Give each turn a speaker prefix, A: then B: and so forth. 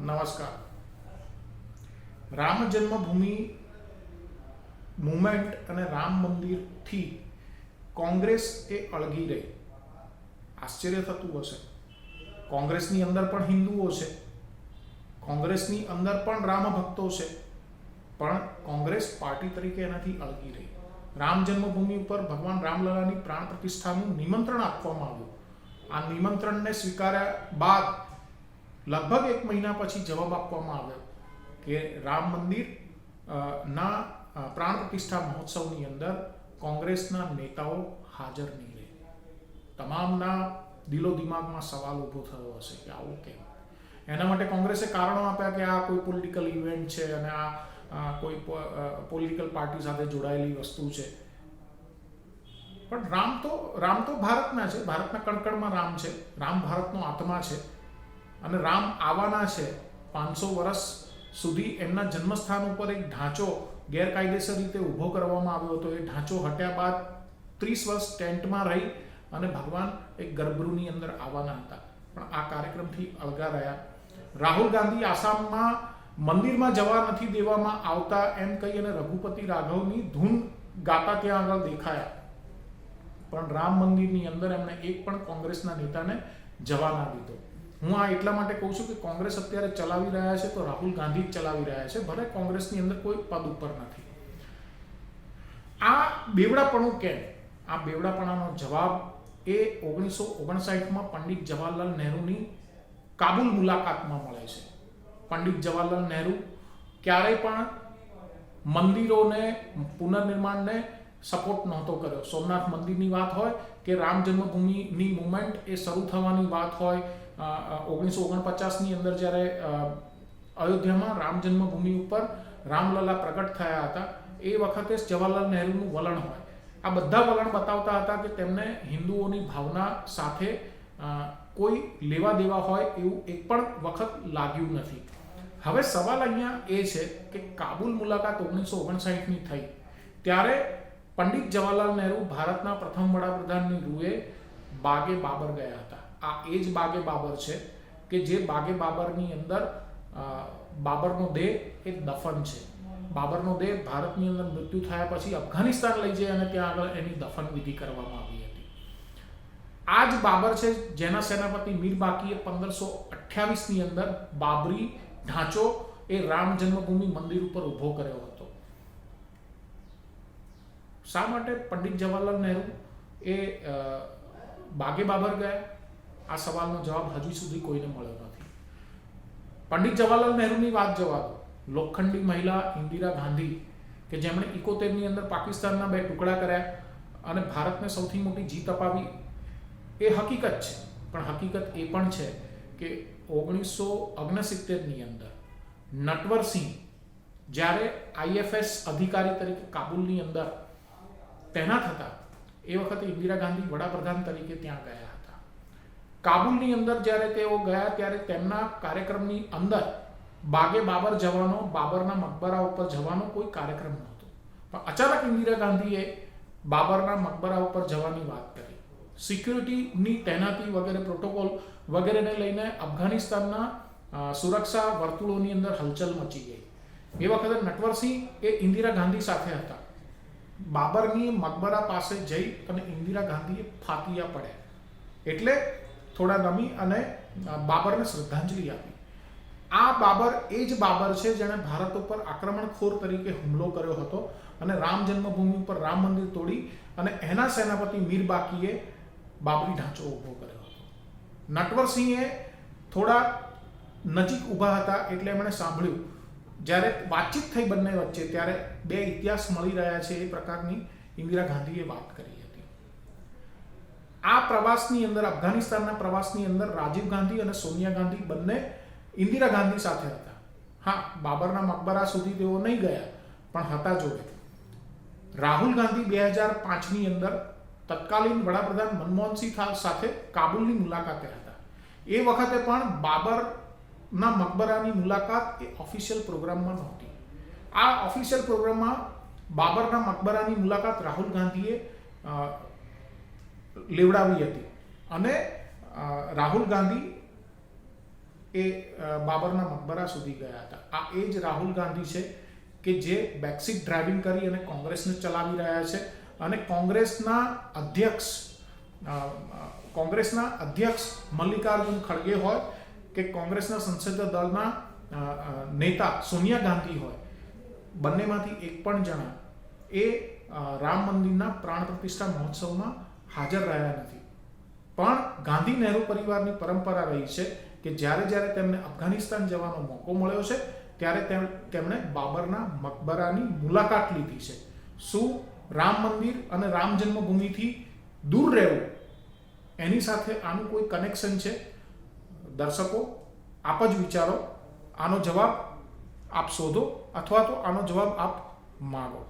A: નમસ્કાર. રામ જન્મભૂમિ મુમેન્ટ અને રામ મંદિરથી કોંગ્રેસ એ અળગી રહી. આશ્ચર્ય થતું હશે. કોંગ્રેસની અંદર પણ હિન્દુઓ છે. કોંગ્રેસની અંદર પણ રામ ભક્તો છે. પણ કોંગ્રેસ પાર્ટી તરીકે એનાથી અળગી રહી. રામ જન્મભૂમિ ઉપર ભગવાન રામલલાની પ્રાણ પ્રતિષ્ઠાનું નિમંત્રણ આપવામાં આવ્યું. આ નિમંત્રણને સ્વીકાર્યા બાદ લગભગ એક મહિના પછી જવાબ આપવામાં આવ્યો કે રામ મંદિર ના પ્રાણ પ્રતિષ્ઠા મહોત્સવની અંદર કોંગ્રેસના નેતાઓ હાજર નહીં રહે. તમામના દિલો દિમાગમાં સવાલ ઊભો થયો હશે કે આવું કેમ? એના માટે કોંગ્રેસે કારણો આપ્યા કે આ કોઈ પોલિટિકલ ઇવેન્ટ છે અને આ કોઈ પોલિટિકલ પાર્ટી સાથે જોડાયેલી વસ્તુ છે. પણ રામ તો રામ તો ભારતના છે. ભારતના કણકણમાં રામ છે. રામ ભારતનો આત્મા છે. અને રામ આવવાના છે પાંચસો વર્ષ સુધી એમના જન્મસ્થાન ઉપર એક ઢાંચો ગેરકાયદેસર રીતે ઊભો કરવામાં આવ્યો હતો. એ ઢાંચો હટ્યા બાદ ત્રીસ વર્ષ ટેન્ટમાં રહી અને ભગવાન એક ગર્ભગૃહની અંદર આવવાના હતા. પણ આ કાર્યક્રમથી અળગા રહ્યા. રાહુલ ગાંધી આસામમાં મંદિરમાં જવા નથી દેવામાં આવતા એમ કહી અને રઘુપતિ રાઘવની ધૂન ગાતા ત્યાં આગળ દેખાયા. પણ રામ મંદિરની અંદર એમણે એક પણ કોંગ્રેસના નેતાને જવા ના દીધો. હું આ એટલા માટે કહું છું કે કોંગ્રેસ અત્યારે ચલાવી રહ્યા છે તો રાહુલ ગાંધી જ ચલાવી રહ્યા છે, ભલે કોંગ્રેસની અંદર કોઈ પદ ઉપર નથી. આ બેવડાપણું કેમ? આ બેવડાપણાનો જવાબ એ ઓગણીસો ઓગણસાઠમાં પંડિત જવાહરલાલ નહેરુની કાબુલ મુલાકાતમાં મળે છે. પંડિત જવાહરલાલ નહેરુ ક્યારેય પણ મંદિરોને, પુનર્નિર્માણને સપોર્ટ નહોતો કર્યો. સોમનાથ મંદિરની વાત હોય કે રામ જન્મભૂમિની મુવમેન્ટ એ શરૂ થવાની વાત હોય ઓગણીસો ઓગણપચાસની અંદર જ્યારે અયોધ્યામાં રામ જન્મભૂમિ ઉપર રામલલા પ્રગટ થયા હતા, એ વખતે જવાહરલાલ નહેરુનું વલણ હોય. આ બધા વલણ બતાવતા હતા કે તેમને હિન્દુઓની ભાવના સાથે કોઈ લેવા દેવા હોય એવું એક પણ વખત લાગ્યું નથી. હવે સવાલ અહીંયા એ છે કે કાબુલ મુલાકાત ઓગણીસો ઓગણસાઠની થઈ. ત્યારે પંડિત જવાહરલાલ નહેરુ ભારતના પ્રથમ વડાપ્રધાનની રૂએ બાગે બાબર ગયા હતા. આ એ જ બાગે બાબર છે કે જે બાગે બાબરની અંદર બાબરનો દેહ એ દફન છે. બાબરનો દેહ ભારતની અંદર મૃત્યુ થયા પછી અફઘાનિસ્તાન લઈ જઈ અને ત્યાં આગળ એની દફન વિધિ કરવામાં આવી હતી. આ જ બાબર છે જેના સેનાપતિ મીર બાકીએ પંદરસો અઠ્યાવીસની અંદર બાબરી ઢાંચો એ રામ જન્મભૂમિ મંદિર ઉપર ઊભો કર્યો હતો. શા માટે પંડિત જવાહરલાલ નહેરુ એ બાગે બાબર ગયા? આ સવાલનો જવાબ હજુ સુધી કોઈને મળ્યો નથી. પંડિત જવાહરલાલ નહેરુની વાત જવા દો. લોખંડી મહિલા ઇન્દિરા ગાંધી, કે જેમણે ઇકોતેરની અંદર પાકિસ્તાનના બે ટુકડા કર્યા અને ભારતને સૌથી મોટી જીત અપાવી, એ હકીકત છે. પણ હકીકત એ પણ છે કે ઓગણીસો ઓગણસિત્તેરની અંદર નટવરસિંહ જ્યારે આઈએફએસ અધિકારી તરીકે કાબુલની અંદર તૈનાત હતા, એ વખતે ઇન્દિરા ગાંધી વડાપ્રધાન તરીકે ત્યાં ગયા હતા. કાબુલની અંદર જ્યારે તેઓ ગયા ત્યારે તેમના કાર્યક્રમની અંદર બાગે બાબર જવાનો, બાબરના મકબરા ઉપર જવાનો કોઈ કાર્યક્રમ નહોતો. પણ અચાનક ઇન્દિરા ગાંધીએ બાબરના મકબરા ઉપર જવાની વાત કરી. સિક્યુરિટીની તૈનાતી વગેરે પ્રોટોકોલ વગેરેને લઈને અફઘાનિસ્તાનના સુરક્ષા વર્તુળોની અંદર હલચલ મચી ગઈ. એ વખતે નટવરસિંહ એ ઇન્દિરા ગાંધી સાથે હતા. બાબરની મકબરા પાસે જઈ અને ઇન્દિરા ગાંધીએ ફાતિયા પડ્યા. એટલે થોડા નમી અને બાબરને શ્રદ્ધાંજલિ આપી. આ બાબર એ જ બાબર છે જેણે ભારત ઉપર આક્રમણખોર તરીકે હુમલો કર્યો હતો અને રામ જન્મભૂમિ ઉપર રામ મંદિર તોડી અને એના સેનાપતિ મીર બાકીએ બાબરી ઢાંચો ઊભો કર્યો હતો. નટવરસિંહે થોડા નજીક ઊભા હતા એટલે એમણે સાંભળ્યું. જ્યારે વાતચીત થઈ બંને વચ્ચે, ત્યારે બે ઇતિહાસ મળી રહ્યા છે એ પ્રકારની ઇન્દિરા ગાંધીએ વાત કરી હતી. આ પ્રવાસની અંદર, અફઘાનિસ્તાનના પ્રવાસની અંદર રાજીવ ગાંધી અને સોનિયા ગાંધી બંને ઇન્દિરા ગાંધી સાથે હતા. હા, બાબરના મકબરા સુધી તેઓ નહીં ગયા, પણ હતા જોડે રાહુલ ગાંધી બે હજાર પાંચની અંદર તત્કાલીન વડાપ્રધાન મનમોહનસિંહ સાથે કાબુલની મુલાકાતે હતા. એ વખતે પણ બાબરના મકબરાની મુલાકાત એ ઓફિશિયલ પ્રોગ્રામમાં નહોતી. આ ઓફિશિયલ પ્રોગ્રામમાં બાબરના મકબરાની મુલાકાત રાહુલ ગાંધીએ લેવડાવી હતી. અને રાહુલ ગાંધી એ બાબરના મકબરા સુધી ગયા હતા. આ એ જ રાહુલ ગાંધી છે કે જે બેકસીટ ડ્રાઇવિંગ કરી અને કોંગ્રેસને ચલાવી રહ્યા છે. અને કોંગ્રેસના અધ્યક્ષ કોંગ્રેસના અધ્યક્ષ મલ્લિકાર્જુન ખડગે હોય કે કોંગ્રેસના સંસદીય દળના નેતા સોનિયા ગાંધી હોય, બંનેમાંથી એક પણ જણા એ રામ મંદિરના પ્રાણ પ્રતિષ્ઠા મહોત્સવમાં હાજર રહ્યા નથી. પણ ગાંધી નહેરુ પરિવારની પરંપરા રહી છે કે જ્યારે જ્યારે તેમને અફઘાનિસ્તાન જવાનો મોકો મળ્યો છે, ત્યારે તેમ- તેમણે બાબરના મકબરાની મુલાકાત લીધી છે. શું રામ મંદિર અને રામ જન્મભૂમિથી દૂર રહેવું એની સાથે આનું કોઈ કનેક્શન છે? દર્શકો, આપ જ વિચારો. આનો જવાબ આપ શોધો અથવા તો આનો જવાબ આપ માગો.